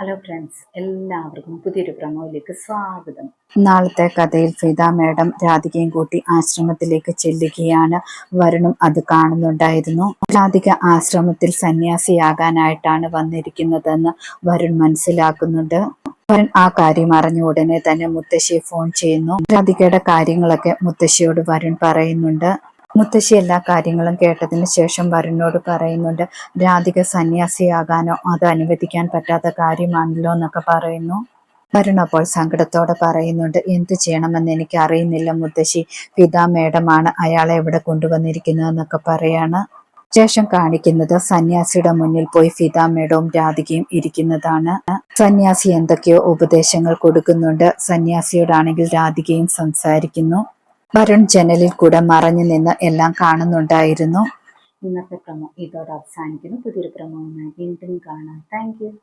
Hello friends എല്ലാവർക്കും പുതിയൊരു പ്രമോയിലേക്ക് സ്വാഗതം. നാളത്തെ കഥയിൽ ഫിദ മാഡം രാധികയും കൂട്ടി ആശ്രമത്തിലേക്ക് ചെല്ലുകയാണ്. വരുണും അത് കാണുന്നുണ്ടായിരുന്നു. രാധിക ആശ്രമത്തിൽ സന്യാസിയാകാനായിട്ടാണ് വന്നിരിക്കുന്നതെന്ന് വരുൺ മനസ്സിലാക്കുന്നുണ്ട്. വരുൺ ആ കാര്യം അറിഞ്ഞ ഉടനെ തന്നെ മുത്തശ്ശിയെ ഫോൺ ചെയ്യുന്നു. രാധികയുടെ കാര്യങ്ങളൊക്കെ മുത്തശ്ശിയോട് വരുൺ പറയുന്നുണ്ട്. മുത്തശ്ശി എല്ലാ കാര്യങ്ങളും കേട്ടതിന് ശേഷം വരുണിനോട് പറയുന്നുണ്ട് രാധിക സന്യാസിയാകാനോ അത് അനുവദിക്കാൻ പറ്റാത്ത കാര്യമാണല്ലോ എന്നൊക്കെ പറയുന്നു. വരുൺ അപ്പോൾ സങ്കടത്തോടെ പറയുന്നുണ്ട് എന്ത് ചെയ്യണമെന്ന് എനിക്ക് അറിയുന്നില്ല മുത്തശ്ശി. പിതാ മേഡമാണ് അയാളെ ഇവിടെ കൊണ്ടുവന്നിരിക്കുന്നതെന്നൊക്കെ പറയാണ്. ശേഷം കാണിക്കുന്നത് സന്യാസിയുടെ മുന്നിൽ പോയി ഫിതാ മേഡവും രാധികയും ഇരിക്കുന്നതാണ്. സന്യാസി എന്തൊക്കെയോ ഉപദേശങ്ങൾ കൊടുക്കുന്നുണ്ട്. സന്യാസിയോടാണെങ്കിൽ രാധികയും സംസാരിക്കുന്നു. വരുൺ ജനലിൽ കൂടെ മറഞ്ഞു നിന്ന് എല്ലാം കാണുന്നുണ്ടായിരുന്നു. ഇന്നത്തെ പ്രമോ ഇതോടെ അവസാനിക്കുന്നു. പുതിയൊരു പ്രമോവുമായി വീണ്ടും കാണാം. താങ്ക്